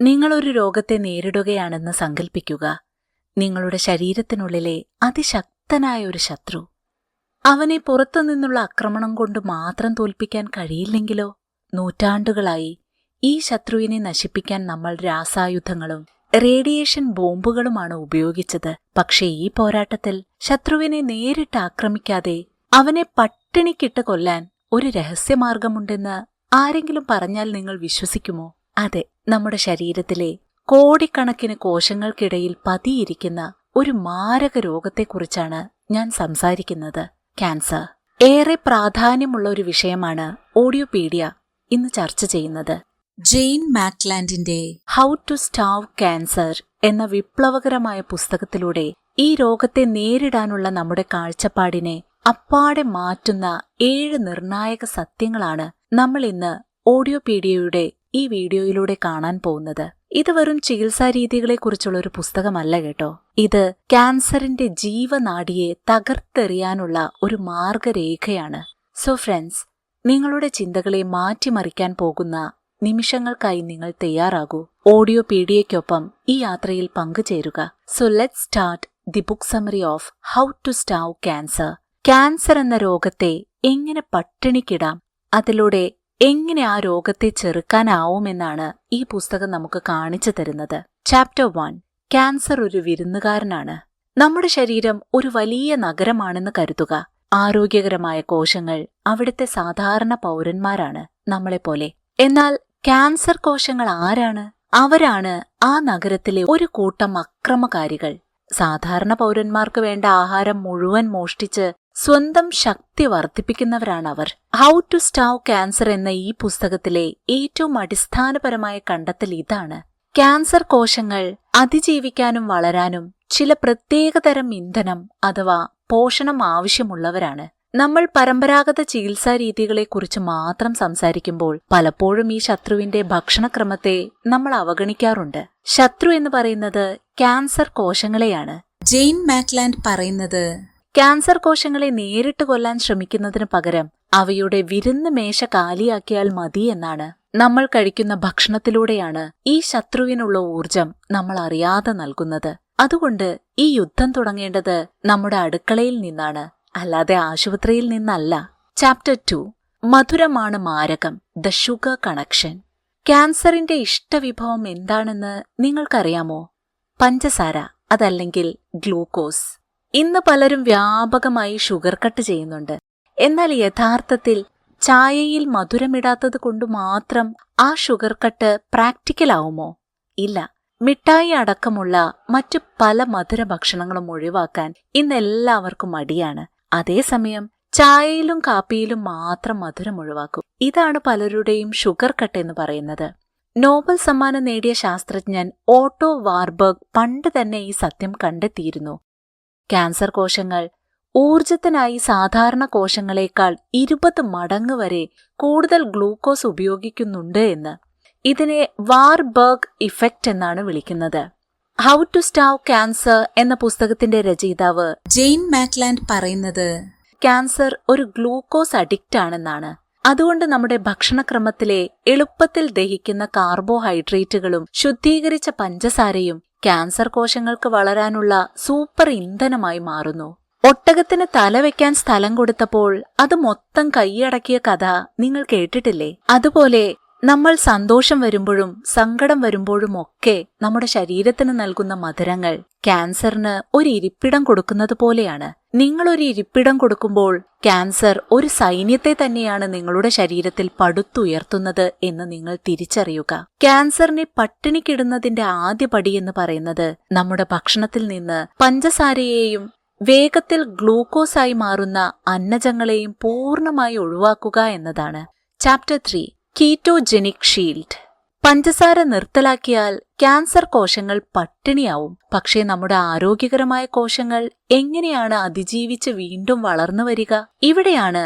നിങ്ങളൊരു രോഗത്തെ നേരിടുകയാണെന്ന് സങ്കൽപ്പിക്കുക. നിങ്ങളുടെ ശരീരത്തിനുള്ളിലെ അതിശക്തനായ ഒരു ശത്രു. അവനെ പുറത്തുനിന്നുള്ള ആക്രമണം കൊണ്ട് മാത്രം തോൽപ്പിക്കാൻ കഴിയില്ലെങ്കിലോ? നൂറ്റാണ്ടുകളായി ഈ ശത്രുവിനെ നശിപ്പിക്കാൻ നമ്മൾ രാസായുധങ്ങളും റേഡിയേഷൻ ബോംബുകളുമാണ് ഉപയോഗിച്ചത്. പക്ഷേ ഈ പോരാട്ടത്തിൽ ശത്രുവിനെ നേരിട്ട് ആക്രമിക്കാതെ അവനെ പട്ടിണിക്കിട്ട് കൊല്ലാൻ ഒരു രഹസ്യമാർഗമുണ്ടെന്ന് ആരെങ്കിലും പറഞ്ഞാൽ നിങ്ങൾ വിശ്വസിക്കുമോ? അതെ നമ്മുടെ ശരീരത്തിലെ കോടിക്കണക്കിന് കോശങ്ങൾക്കിടയിൽ പതിയിരിക്കുന്ന ഒരു മാരക രോഗത്തെക്കുറിച്ചാണ് ഞാൻ സംസാരിക്കുന്നത്. ക്യാൻസർ. ഏറെ പ്രാധാന്യമുള്ള ഒരു വിഷയമാണ് ഓഡിയോപീഡിയ ഇന്ന് ചർച്ച ചെയ്യുന്നത്. ജെയിൻ മാക്ലാൻഡിന്റെ ഹൗ ടു സ്റ്റാവ് ക്യാൻസർ എന്ന വിപ്ലവകരമായ പുസ്തകത്തിലൂടെ ഈ രോഗത്തെ നേരിടാനുള്ള നമ്മുടെ കാഴ്ചപ്പാടിനെ അപ്പാടെ മാറ്റുന്ന ഏഴ് നിർണായക സത്യങ്ങളാണ് നമ്മൾ ഇന്ന് ഓഡിയോപീഡിയയുടെ ഈ വീഡിയോയിലൂടെ കാണാൻ പോകുന്നത് ഇത് വെറും ചികിത്സാ രീതികളെക്കുറിച്ചുള്ള ഒരു പുസ്തകമല്ല കേട്ടോ. ഇത് ക്യാൻസറിന്റെ ജീവനാഡിയെ തകർത്തെറിയാനുള്ള ഒരു മാർഗരേഖയാണ്. സോ ഫ്രണ്ട്സ് നിങ്ങളുടെ ചിന്തകളെ മാറ്റിമറിക്കാൻ പോകുന്ന നിമിഷങ്ങൾക്കായി നിങ്ങൾ തയ്യാറാകൂ. ഓഡിയോ പീഡിയയ്ക്കൊപ്പം ഈ യാത്രയിൽ പങ്കുചേരുക. So let start the book summary of how to starve cancer cancer എന്ന രോഗത്തെ എങ്ങനെ പട്ടിണിക്കിടാം? അതിലൂടെ എങ്ങനെ ആ രോഗത്തെ ചെറുക്കാനാവുമെന്നാണ് ഈ പുസ്തകം നമുക്ക് കാണിച്ചു തരുന്നത്. ചാപ്റ്റർ വൺ ക്യാൻസർ ഒരു വിരുന്നുകാരനാണ്. നമ്മുടെ ശരീരം ഒരു വലിയ നഗരമാണെന്ന് കരുതുക. ആരോഗ്യകരമായ കോശങ്ങൾ അവിടുത്തെ സാധാരണ പൗരന്മാരാണ് നമ്മളെപ്പോലെ. എന്നാൽ ക്യാൻസർ കോശങ്ങൾ ആരാണ്? അവരാണ് ആ നഗരത്തിലെ ഒരു കൂട്ടം അക്രമകാരികൾ. സാധാരണ പൗരന്മാർക്ക് വേണ്ട ആഹാരം മുഴുവൻ മോഷ്ടിച്ച് സ്വന്തം ശക്തി വർദ്ധിപ്പിക്കുന്നവരാണ് അവർ ഹൗ ടു സ്റ്റാവ് ക്യാൻസർ എന്ന ഈ പുസ്തകത്തിലെ ഏറ്റവും അടിസ്ഥാനപരമായ കണ്ടെത്തൽ ഇതാണ്. ക്യാൻസർ കോശങ്ങൾ അതിജീവിക്കാനും വളരാനും ചില പ്രത്യേകതരം ഇന്ധനം അഥവാ പോഷണം ആവശ്യമുള്ളവരാണ്. നമ്മൾ പരമ്പരാഗത ചികിത്സാ രീതികളെക്കുറിച്ച് മാത്രം സംസാരിക്കുമ്പോൾ പലപ്പോഴും ഈ ശത്രുവിന്റെ ഭക്ഷണക്രമത്തെ നമ്മൾ അവഗണിക്കാറുണ്ട്. ശത്രു എന്ന് പറയുന്നത് ക്യാൻസർ കോശങ്ങളെയാണ്. ജെയിൻ മാക്ലാൻഡ് പറയുന്നത് ക്യാൻസർ കോശങ്ങളെ നേരിട്ട് കൊല്ലാൻ ശ്രമിക്കുന്നതിന് പകരം അവയുടെ വിരുന്ന് മേശ കാലിയാക്കിയാൽ മതി എന്നാണ്. നമ്മൾ കഴിക്കുന്ന ഭക്ഷണത്തിലൂടെയാണ് ഈ ശത്രുവിനുള്ള ഊർജം നമ്മൾ അറിയാതെ നൽകുന്നത്. അതുകൊണ്ട് ഈ യുദ്ധം തുടങ്ങേണ്ടത് നമ്മുടെ അടുക്കളയിൽ നിന്നാണ് അല്ലാതെ ആശുപത്രിയിൽ നിന്നല്ല. ചാപ്റ്റർ ടു മധുരമാണ് മാരകം. ദ ഷുഗർ കണക്ഷൻ ക്യാൻസറിന്റെ ഇഷ്ടവിഭവം എന്താണെന്ന് നിങ്ങൾക്കറിയാമോ? പഞ്ചസാര അതല്ലെങ്കിൽ ഗ്ലൂക്കോസ്. ഇന്ന് പലരും വ്യാപകമായി ഷുഗർ കട്ട് ചെയ്യുന്നുണ്ട്. എന്നാൽ യഥാർത്ഥത്തിൽ ചായയിൽ മധുരമിടാത്തത് കൊണ്ട് മാത്രം ആ ഷുഗർ കട്ട് പ്രാക്ടിക്കൽ ആവുമോ? ഇല്ല. മിഠായി അടക്കമുള്ള മറ്റു പല മധുര ഭക്ഷണങ്ങളും ഒഴിവാക്കാൻ ഇന്ന് എല്ലാവർക്കും മടിയാണ്. അതേസമയം ചായയിലും കാപ്പിയിലും മാത്രം മധുരം ഒഴിവാക്കും. ഇതാണ് പലരുടെയും ഷുഗർ കട്ട് എന്ന് പറയുന്നത്. നോബൽ സമ്മാനം നേടിയ ശാസ്ത്രജ്ഞൻ ഓട്ടോ വാർബർഗ് പണ്ട് തന്നെ ഈ സത്യം കണ്ടെത്തിയിരുന്നു. ക്യാൻസർ കോശങ്ങൾ ഊർജത്തിനായി സാധാരണ കോശങ്ങളെക്കാൾ ഇരുപത് മടങ്ങ് വരെ കൂടുതൽ ഗ്ലൂക്കോസ് ഉപയോഗിക്കുന്നുണ്ട് എന്ന്. ഇതിനെ വാർബർഗ് ഇഫക്റ്റ് എന്നാണ് വിളിക്കുന്നത്. ഹൗ ടു സ്റ്റാവ് ക്യാൻസർ എന്ന പുസ്തകത്തിന്റെ രചയിതാവ് ജെയിൻ മാക്ലാൻഡ് പറയുന്നത് ക്യാൻസർ ഒരു ഗ്ലൂക്കോസ് അഡിക്റ്റ് ആണെന്നാണ്. അതുകൊണ്ട് നമ്മുടെ ഭക്ഷണക്രമത്തിലെ എളുപ്പത്തിൽ ദഹിക്കുന്ന കാർബോഹൈഡ്രേറ്റുകളും ശുദ്ധീകരിച്ച പഞ്ചസാരയും ക്യാൻസർ കോശങ്ങൾക്ക് വളരാനുള്ള സൂപ്പർ ഇന്ധനമായി മാറുന്നു. ഒട്ടകത്തിന് തലവെക്കാൻ സ്ഥലം കൊടുത്തപ്പോൾ അത് മൊത്തം കൈയടക്കിയ കഥ നിങ്ങൾ കേട്ടിട്ടില്ലേ? അതുപോലെ നമ്മൾ സന്തോഷം വരുമ്പോഴും സങ്കടം വരുമ്പോഴും ഒക്കെ നമ്മുടെ ശരീരത്തിന് നൽകുന്ന മധുരങ്ങൾ ക്യാൻസറിന് ഒരു ഇരിപ്പിടം കൊടുക്കുന്നത് പോലെയാണ് നിങ്ങൾ ഒരു ഇരിപ്പിടം കൊടുക്കുമ്പോൾ ക്യാൻസർ ഒരു സൈന്യത്തെ തന്നെയാണ് നിങ്ങളുടെ ശരീരത്തിൽ പടുത്തുയർത്തുന്നത് എന്ന് നിങ്ങൾ തിരിച്ചറിയുക. ക്യാൻസറിനെ പട്ടിണിക്കിടുന്നതിന്റെ ആദ്യ പടി എന്ന് പറയുന്നത് നമ്മുടെ ഭക്ഷണത്തിൽ നിന്ന് പഞ്ചസാരയെയും വേഗത്തിൽ ഗ്ലൂക്കോസായി മാറുന്ന അന്നജങ്ങളെയും പൂർണമായി ഒഴിവാക്കുക എന്നതാണ്. ചാപ്റ്റർ ത്രീ കീറ്റോജെനിക് ഷീൽഡ് പഞ്ചസാര നിർത്തലാക്കിയാൽ ക്യാൻസർ കോശങ്ങൾ പട്ടിണിയാവും. പക്ഷേ നമ്മുടെ ആരോഗ്യകരമായ കോശങ്ങൾ എങ്ങനെയാണ് അതിജീവിച്ച് വീണ്ടും വളർന്നു വരിക? ഇവിടെയാണ്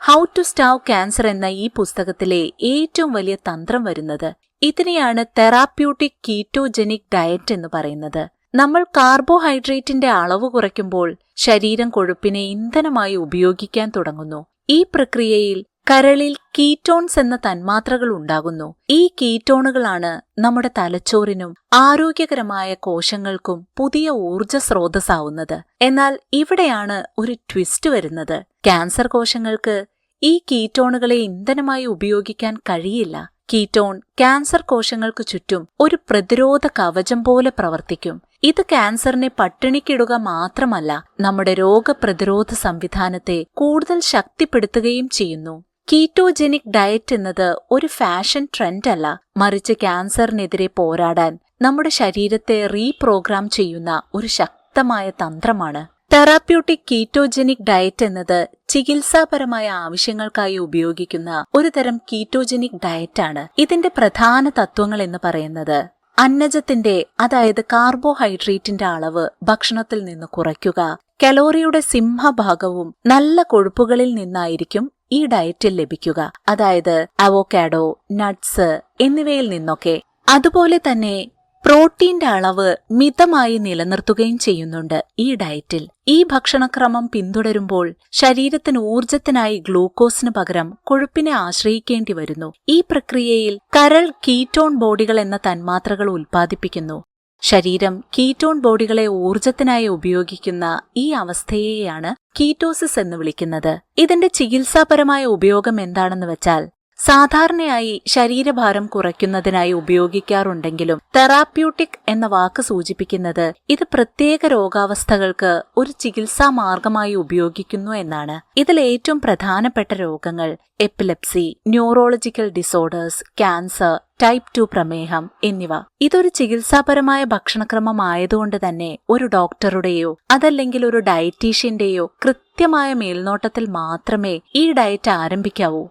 ഹൗ ടു സ്റ്റാവ് ക്യാൻസർ എന്ന ഈ പുസ്തകത്തിലെ ഏറ്റവും വലിയ തന്ത്രം വരുന്നത്. ഇതിനെയാണ് തെറാപ്യൂട്ടിക് കീറ്റോജെനിക് ഡയറ്റ് എന്ന് പറയുന്നത്. നമ്മൾ കാർബോഹൈഡ്രേറ്റിന്റെ അളവ് കുറയ്ക്കുമ്പോൾ ശരീരം കൊഴുപ്പിനെ ഇന്ധനമായി ഉപയോഗിക്കാൻ തുടങ്ങുന്നു. ഈ പ്രക്രിയയിൽ കരളിൽ കീറ്റോൺസ് എന്ന തന്മാത്രകൾ ഉണ്ടാകുന്നു. ഈ കീറ്റോണുകളാണ് നമ്മുടെ തലച്ചോറിനും ആരോഗ്യകരമായ കോശങ്ങൾക്കും പുതിയ ഊർജ സ്രോതസ്സാവുന്നത് എന്നാൽ ഇവിടെയാണ് ഒരു ട്വിസ്റ്റ് വരുന്നത്. ക്യാൻസർ കോശങ്ങൾക്ക് ഈ കീറ്റോണുകളെ ഇന്ധനമായി ഉപയോഗിക്കാൻ കഴിയില്ല. കീറ്റോൺ ക്യാൻസർ കോശങ്ങൾക്ക് ചുറ്റും ഒരു പ്രതിരോധ കവചം പോലെ പ്രവർത്തിക്കും. ഇത് ക്യാൻസറിനെ പട്ടിണിക്കിടുക മാത്രമല്ല നമ്മുടെ രോഗപ്രതിരോധ സംവിധാനത്തെ കൂടുതൽ ശക്തിപ്പെടുത്തുകയും ചെയ്യുന്നു. കീറ്റോജെനിക് ഡയറ്റ് എന്നത് ഒരു ഫാഷൻ ട്രെൻഡ് അല്ല മറിച്ച് ക്യാൻസറിനെതിരെ പോരാടാൻ നമ്മുടെ ശരീരത്തെ റീപ്രോഗ്രാം ചെയ്യുന്ന ഒരു ശക്തമായ തന്ത്രമാണ്. തെറാപ്യൂട്ടിക് കീറ്റോജെനിക് ഡയറ്റ് എന്നത് ചികിത്സാപരമായ ആവശ്യങ്ങൾക്കായി ഉപയോഗിക്കുന്ന ഒരു തരം കീറ്റോജെനിക് ഡയറ്റാണ്. ഇതിന്റെ പ്രധാന തത്വങ്ങൾ എന്ന് പറയുന്നത് അന്നജത്തിന്റെ അതായത് കാർബോഹൈഡ്രേറ്റിന്റെ അളവ് ഭക്ഷണത്തിൽ നിന്ന് കുറയ്ക്കുക കലോറിയുടെ സിംഹഭാഗവും നല്ല കൊഴുപ്പുകളിൽ നിന്നായിരിക്കും ഈ ഡയറ്റിൽ ലഭിക്കുക. അതായത് അവോക്കാഡോ നട്ട്സ് എന്നിവയിൽ നിന്നൊക്കെ. അതുപോലെ തന്നെ പ്രോട്ടീന്റെ അളവ് മിതമായി നിലനിർത്തുകയും ചെയ്യുന്നുണ്ട് ഈ ഡയറ്റിൽ. ഈ ഭക്ഷണക്രമം പിന്തുടരുമ്പോൾ ശരീരത്തിന് ഊർജത്തിനായി ഗ്ലൂക്കോസിന് പകരം കൊഴുപ്പിനെ ആശ്രയിക്കേണ്ടി വരുന്നു. ഈ പ്രക്രിയയിൽ കരൾ കീറ്റോൺ ബോഡികൾ എന്ന തന്മാത്രകൾ ഉൽപ്പാദിപ്പിക്കുന്നു. ശരീരം കീറ്റോൺ ബോഡികളെ ഊർജത്തിനായി ഉപയോഗിക്കുന്ന ഈ അവസ്ഥയെയാണ് കീറ്റോസിസ് എന്ന് വിളിക്കുന്നത്. ഇതിന്റെ ചികിത്സാപരമായ ഉപയോഗം എന്താണെന്ന് വെച്ചാൽ സാധാരണയായി ശരീരഭാരം കുറയ്ക്കുന്നതിനായി ഉപയോഗിക്കാറുണ്ടെങ്കിലും തെറാപ്യൂട്ടിക് എന്ന വാക്ക് സൂചിപ്പിക്കുന്നത് ഇത് പ്രത്യേക രോഗാവസ്ഥകൾക്ക് ഒരു ചികിത്സാ മാർഗമായി ഉപയോഗിക്കുന്നു എന്നാണ്. ഇതിൽ ഏറ്റവും പ്രധാനപ്പെട്ട രോഗങ്ങൾ epilepsy neurological disorders cancer type two പ്രമേഹം എന്നിവ. ഇതൊരു ചികിത്സാപരമായ ഭക്ഷണക്രമമായതുകൊണ്ട് തന്നെ ഒരു ഡോക്ടറുടെയോ അതല്ലെങ്കിൽ ഒരു ഡയറ്റീഷ്യന്റെയോ കൃത്യമായ മേൽനോട്ടത്തിൽ മാത്രമേ ഈ ഡയറ്റ് ആരംഭിക്കാവൂ.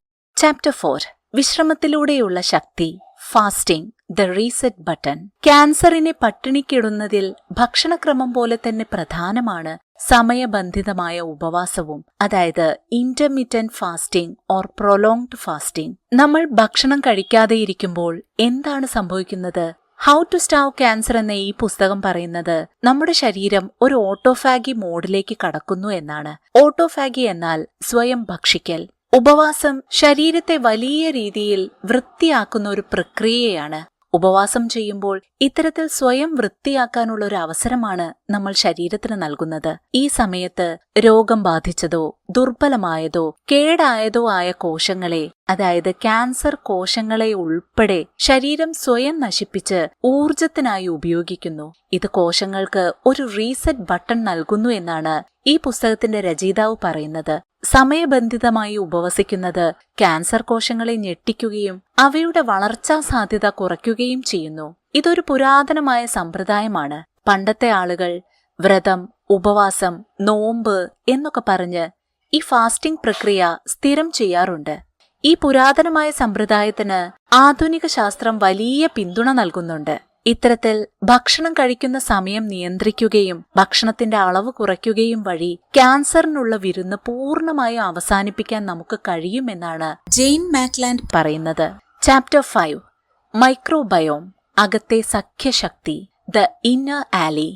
ചാപ്റ്റർ ഫോർ വിശ്രമത്തിലൂടെയുള്ള ശക്തി. ഫാസ്റ്റിംഗ് ദ റീസെറ്റ് ബട്ടൺ ക്യാൻസറിനെ പട്ടിണിക്കിടുന്നതിൽ ഭക്ഷണക്രമം പോലെ തന്നെ പ്രധാനമാണ് സമയബന്ധിതമായ ഉപവാസവും അതായത് intermittent fasting or prolonged fasting നമ്മൾ ഭക്ഷണം കഴിക്കാതെ ഇരിക്കുമ്പോൾ എന്താണ് സംഭവിക്കുന്നത്? ഹൗ ടു സ്റ്റാവ് ക്യാൻസർ എന്ന ഈ പുസ്തകം പറയുന്നത് നമ്മുടെ ശരീരം ഒരു ഓട്ടോഫാഗി മോഡിലേക്ക് കടക്കുന്നു എന്നാണ്. ഓട്ടോഫാഗി എന്നാൽ സ്വയം ഭക്ഷിക്കൽ. ഉപവാസം ശരീരത്തെ വലിയ രീതിയിൽ വൃത്തിയാക്കുന്ന ഒരു പ്രക്രിയയാണ്. ഉപവാസം ചെയ്യുമ്പോൾ ഇത്തരത്തിൽ സ്വയം വൃത്തിയാക്കാനുള്ള ഒരു അവസരമാണ് നമ്മൾ ശരീരത്തിന് നൽകുന്നത്. ഈ സമയത്ത് രോഗം ബാധിച്ചതോ ദുർബലമായതോ കേടായതോ ആയ കോശങ്ങളെ അതായത് ക്യാൻസർ കോശങ്ങളെ ഉൾപ്പെടെ ശരീരം സ്വയം നശിപ്പിച്ച് ഊർജത്തിനായി ഉപയോഗിക്കുന്നു. ഇത് കോശങ്ങൾക്ക് ഒരു റീസെറ്റ് ബട്ടൺ നൽകുന്നു എന്നാണ് ഈ പുസ്തകത്തിന്റെ രചയിതാവ് പറയുന്നത്. സമയബന്ധിതമായി ഉപവസിക്കുന്നത് ക്യാൻസർ കോശങ്ങളെ ഞെട്ടിക്കുകയും അവയുടെ വളർച്ചാ സാധ്യത കുറയ്ക്കുകയും ചെയ്യുന്നു. ഇതൊരു പുരാതനമായ സമ്പ്രദായമാണ്. പണ്ടത്തെ ആളുകൾ വ്രതം ഉപവാസം നോമ്പ് എന്നൊക്കെ പറഞ്ഞ് ഈ ഫാസ്റ്റിംഗ് പ്രക്രിയ സ്ഥിരം ചെയ്യാറുണ്ട്. ഈ പുരാതനമായ സമ്പ്രദായത്തിന് ആധുനിക ശാസ്ത്രം വലിയ പിന്തുണ നൽകുന്നുണ്ട്. ഇത്തരത്തിൽ ഭക്ഷണം കഴിക്കുന്ന സമയം നിയന്ത്രിക്കുകയും ഭക്ഷണത്തിന്റെ അളവ് കുറയ്ക്കുകയും വഴി ക്യാൻസറിനുള്ള വിരുന്ന് പൂർണമായും അവസാനിപ്പിക്കാൻ നമുക്ക് കഴിയുമെന്നാണ് ജെയിൻ മാക്ലാൻഡ് പറയുന്നത്. ചാപ്റ്റർ ഫൈവ് മൈക്രോബയോം അകത്തെ സഖ്യശക്തി. ദ ഇന്നർ ആലി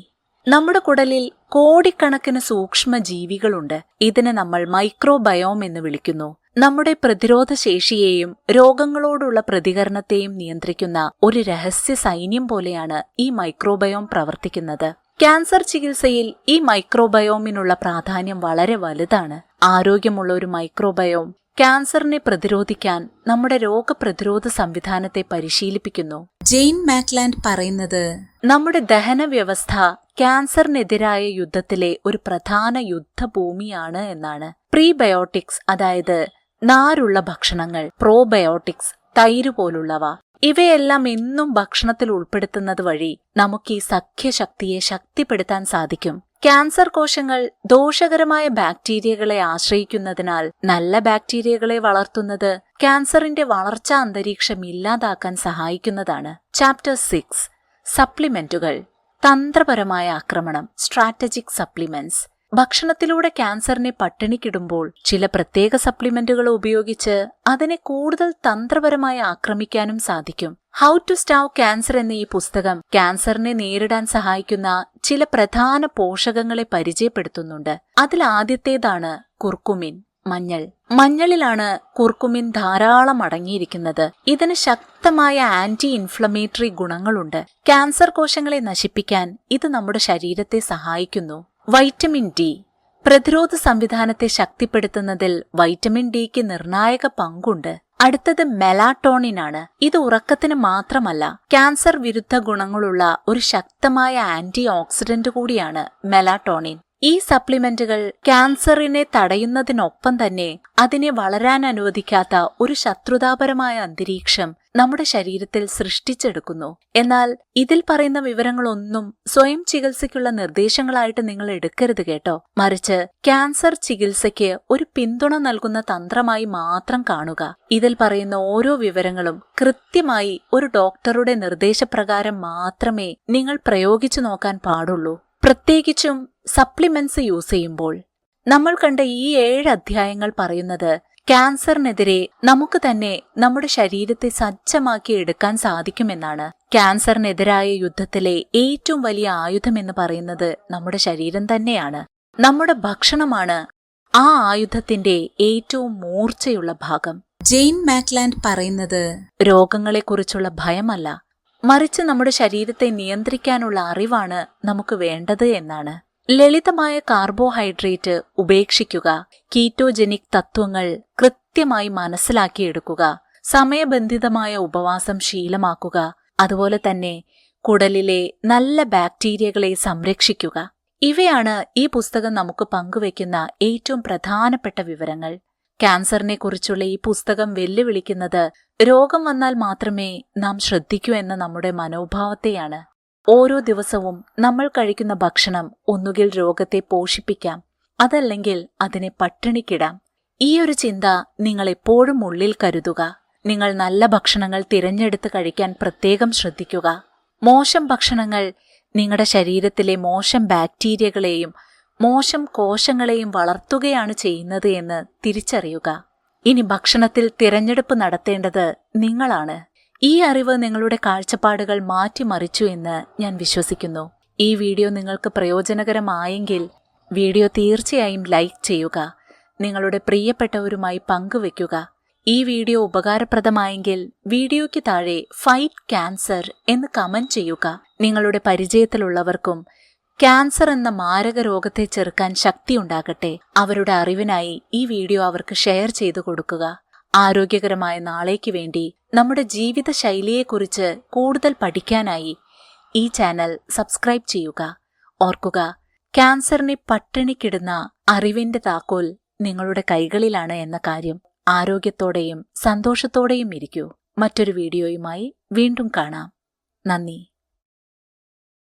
നമ്മുടെ കുടലിൽ കോടിക്കണക്കിന് സൂക്ഷ്മ ജീവികളുണ്ട് ഇതിനെ നമ്മൾ മൈക്രോബയോം എന്ന് വിളിക്കുന്നു. നമ്മുടെ പ്രതിരോധശേഷിയെയും രോഗങ്ങളോടുള്ള പ്രതികരണത്തെയും നിയന്ത്രിക്കുന്ന ഒരു രഹസ്യ സൈന്യം പോലെയാണ് ഈ മൈക്രോബയോം പ്രവർത്തിക്കുന്നത്. ക്യാൻസർ ചികിത്സയിൽ ഈ മൈക്രോബയോമിനുള്ള പ്രാധാന്യം വളരെ വലുതാണ്. ആരോഗ്യമുള്ള ഒരു മൈക്രോബയോം ക്യാൻസറിനെ പ്രതിരോധിക്കാൻ നമ്മുടെ രോഗപ്രതിരോധ സംവിധാനത്തെ പരിശീലിപ്പിക്കുന്നു. ജെയിൻ മാക്ലാൻഡ് പറയുന്നത് നമ്മുടെ ദഹന വ്യവസ്ഥ ക്യാൻസറിനെതിരായ യുദ്ധത്തിലെ ഒരു പ്രധാന യുദ്ധഭൂമിയാണ് എന്നാണ്. പ്രീബയോട്ടിക്സ് അതായത് നാരുള്ള ഭക്ഷണങ്ങൾ പ്രോബയോട്ടിക്സ് തൈര് പോലുള്ളവ. ഇവയെല്ലാം എന്നും ഭക്ഷണത്തിൽ ഉൾപ്പെടുത്തുന്നത് വഴി നമുക്ക് ഈ സഖ്യശക്തിയെ ശക്തിപ്പെടുത്താൻ സാധിക്കും. ക്യാൻസർ കോശങ്ങൾ ദോഷകരമായ ബാക്ടീരിയകളെ ആശ്രയിക്കുന്നതിനാൽ നല്ല ബാക്ടീരിയകളെ വളർത്തുന്നത് ക്യാൻസറിന്റെ വളർച്ചാ അന്തരീക്ഷം ഇല്ലാതാക്കാൻ സഹായിക്കുന്നതാണ്. ചാപ്റ്റർ സിക്സ് സപ്ലിമെന്റുകൾ തന്ത്രപരമായ ആക്രമണം. സ്ട്രാറ്റജിക് സപ്ലിമെന്റ്സ് ഭക്ഷണത്തിലൂടെ ക്യാൻസറിനെ പട്ടിണിക്കിടുമ്പോൾ ചില പ്രത്യേക സപ്ലിമെന്റുകൾ ഉപയോഗിച്ച് അതിനെ കൂടുതൽ തന്ത്രപരമായി ആക്രമിക്കാനും സാധിക്കും. ഹൗ ടു സ്റ്റാവ് ക്യാൻസർ എന്ന ഈ പുസ്തകം ക്യാൻസറിനെ നേരിടാൻ സഹായിക്കുന്ന ചില പ്രധാന പോഷകങ്ങളെ പരിചയപ്പെടുത്തുന്നുണ്ട്. അതിൽ ആദ്യത്തേതാണ് കുർക്കുമിൻ മഞ്ഞൾ. മഞ്ഞളിലാണ് കുർക്കുമിൻ ധാരാളം അടങ്ങിയിരിക്കുന്നത്. ഇതിന് ശക്തമായ ആന്റി ഇൻഫ്ലമേറ്ററി ഗുണങ്ങളുണ്ട്. ക്യാൻസർ കോശങ്ങളെ നശിപ്പിക്കാൻ ഇത് നമ്മുടെ ശരീരത്തെ സഹായിക്കുന്നു. Vitamin D. പ്രതിരോധ സംവിധാനത്തെ ശക്തിപ്പെടുത്തുന്നതിൽ വൈറ്റമിൻ ഡിക്ക് നിർണായക പങ്കുണ്ട്. അടുത്തത് മെലാട്ടോണിൻ ആണ് ഇത് ഉറക്കത്തിന് മാത്രമല്ല ക്യാൻസർ വിരുദ്ധ ഗുണങ്ങളുള്ള ഒരു ശക്തമായ ആന്റി ഓക്സിഡന്റ് കൂടിയാണ് മെലാട്ടോണിൻ. ഈ സപ്ലിമെന്റുകൾ ക്യാൻസറിനെ തടയുന്നതിനൊപ്പം തന്നെ അതിനെ വളരാൻ അനുവദിക്കാത്ത ഒരു ശത്രുതാപരമായ അന്തരീക്ഷം നമ്മുടെ ശരീരത്തിൽ സൃഷ്ടിച്ചെടുക്കുന്നു. എന്നാൽ ഇതിൽ പറയുന്ന വിവരങ്ങളൊന്നും സ്വയം ചികിത്സയ്ക്കുള്ള നിർദ്ദേശങ്ങളായിട്ട് നിങ്ങൾ എടുക്കരുത് കേട്ടോ. മറിച്ച് ക്യാൻസർ ചികിത്സയ്ക്ക് ഒരു പിന്തുണ നൽകുന്ന തന്ത്രമായി മാത്രം കാണുക. ഇതിൽ പറയുന്ന ഓരോ വിവരങ്ങളും കൃത്യമായി ഒരു ഡോക്ടറുടെ നിർദ്ദേശപ്രകാരം മാത്രമേ നിങ്ങൾ പ്രയോഗിച്ചു നോക്കാൻ പാടുള്ളൂ. പ്രത്യേകിച്ചും സപ്ലിമെന്റ്സ് യൂസ് ചെയ്യുമ്പോൾ നമ്മൾ കണ്ട ഈ ഏഴ് അധ്യായങ്ങൾ പറയുന്നത് ക്യാൻസറിനെതിരെ നമുക്ക് തന്നെ നമ്മുടെ ശരീരത്തെ സജ്ജമാക്കി എടുക്കാൻ സാധിക്കുമെന്നാണ്. ക്യാൻസറിനെതിരായ യുദ്ധത്തിലെ ഏറ്റവും വലിയ ആയുധം എന്ന് പറയുന്നത് നമ്മുടെ ശരീരം തന്നെയാണ്. നമ്മുടെ ഭക്ഷണമാണ് ആ ആയുധത്തിന്റെ ഏറ്റവും മൂർച്ചയുള്ള ഭാഗം. ജെയിൻ മാക്ലാൻഡ് പറയുന്നത് രോഗങ്ങളെക്കുറിച്ചുള്ള ഭയമല്ല. മറിച്ച് നമ്മുടെ ശരീരത്തെ നിയന്ത്രിക്കാനുള്ള അറിവാണ് നമുക്ക് വേണ്ടത് എന്നാണ്. ലളിതമായ കാർബോഹൈഡ്രേറ്റ് ഉപേക്ഷിക്കുക കീറ്റോജനിക് തത്വങ്ങൾ കൃത്യമായി മനസ്സിലാക്കിയെടുക്കുക സമയബന്ധിതമായ ഉപവാസം ശീലമാക്കുക അതുപോലെ തന്നെ കുടലിലെ നല്ല ബാക്ടീരിയകളെ സംരക്ഷിക്കുക. ഇവയാണ് ഈ പുസ്തകം നമുക്ക് പങ്കുവയ്ക്കുന്ന ഏറ്റവും പ്രധാനപ്പെട്ട വിവരങ്ങൾ. ക്യാൻസറിനെ കുറിച്ചുള്ള ഈ പുസ്തകം വെല്ലുവിളിക്കുന്നത് രോഗം വന്നാൽ മാത്രമേ നാം ശ്രദ്ധിക്കൂ എന്ന നമ്മുടെ മനോഭാവത്തെയാണ്. ഓരോ ദിവസവും നമ്മൾ കഴിക്കുന്ന ഭക്ഷണം ഒന്നുകിൽ രോഗത്തെ പോഷിപ്പിക്കാം അതല്ലെങ്കിൽ അതിനെ പട്ടിണിക്കിടാം. ഈ ഒരു ചിന്ത നിങ്ങൾ എപ്പോഴും ഉള്ളിൽ കരുതുക. നിങ്ങൾ നല്ല ഭക്ഷണങ്ങൾ തിരഞ്ഞെടുത്ത് കഴിക്കാൻ പ്രത്യേകം ശ്രദ്ധിക്കുക. മോശം ഭക്ഷണങ്ങൾ നിങ്ങളുടെ ശരീരത്തിലെ മോശം ബാക്ടീരിയകളെയും മോശം കോശങ്ങളെയും വളർത്തുകയാണ് ചെയ്യുന്നത് എന്ന് തിരിച്ചറിയുക. ഇനി ഭക്ഷണത്തിൽ തിരഞ്ഞെടുപ്പ് നടത്തേണ്ടത് നിങ്ങളാണ്. ഈ അറിവ് നിങ്ങളുടെ കാഴ്ചപ്പാടുകൾ മാറ്റിമറിച്ചു എന്ന് ഞാൻ വിശ്വസിക്കുന്നു. ഈ വീഡിയോ നിങ്ങൾക്ക് പ്രയോജനകരമായെങ്കിൽ വീഡിയോ തീർച്ചയായും ലൈക്ക് ചെയ്യുക. നിങ്ങളുടെ പ്രിയപ്പെട്ടവരുമായി പങ്കുവെക്കുക ഈ വീഡിയോ ഉപകാരപ്രദമായെങ്കിൽ വീഡിയോയ്ക്ക് താഴെ ഫൈറ്റ് ക്യാൻസർ എന്ന് കമന്റ് ചെയ്യുക. നിങ്ങളുടെ പരിചയത്തിലുള്ളവർക്കും ക്യാൻസർ എന്ന മാരക രോഗത്തെ ചെറുക്കാൻ ശക്തിയുണ്ടാകട്ടെ അവരുടെ അറിവിനായി ഈ വീഡിയോ അവർക്ക് ഷെയർ ചെയ്തു കൊടുക്കുക. ആരോഗ്യകരമായ നാളേക്ക് വേണ്ടി നമ്മുടെ ജീവിത ശൈലിയെക്കുറിച്ച് കൂടുതൽ പഠിക്കാനായി ഈ ചാനൽ സബ്സ്ക്രൈബ് ചെയ്യുക. ഓർക്കുക ക്യാൻസറിനെ പട്ടിണിക്കിടുന്ന അറിവിന്റെ താക്കോൽ നിങ്ങളുടെ കൈകളിലാണ് എന്ന കാര്യം. ആരോഗ്യത്തോടെയും സന്തോഷത്തോടെയും ഇരിക്കൂ. മറ്റൊരു വീഡിയോയുമായി വീണ്ടും കാണാം. നന്ദി.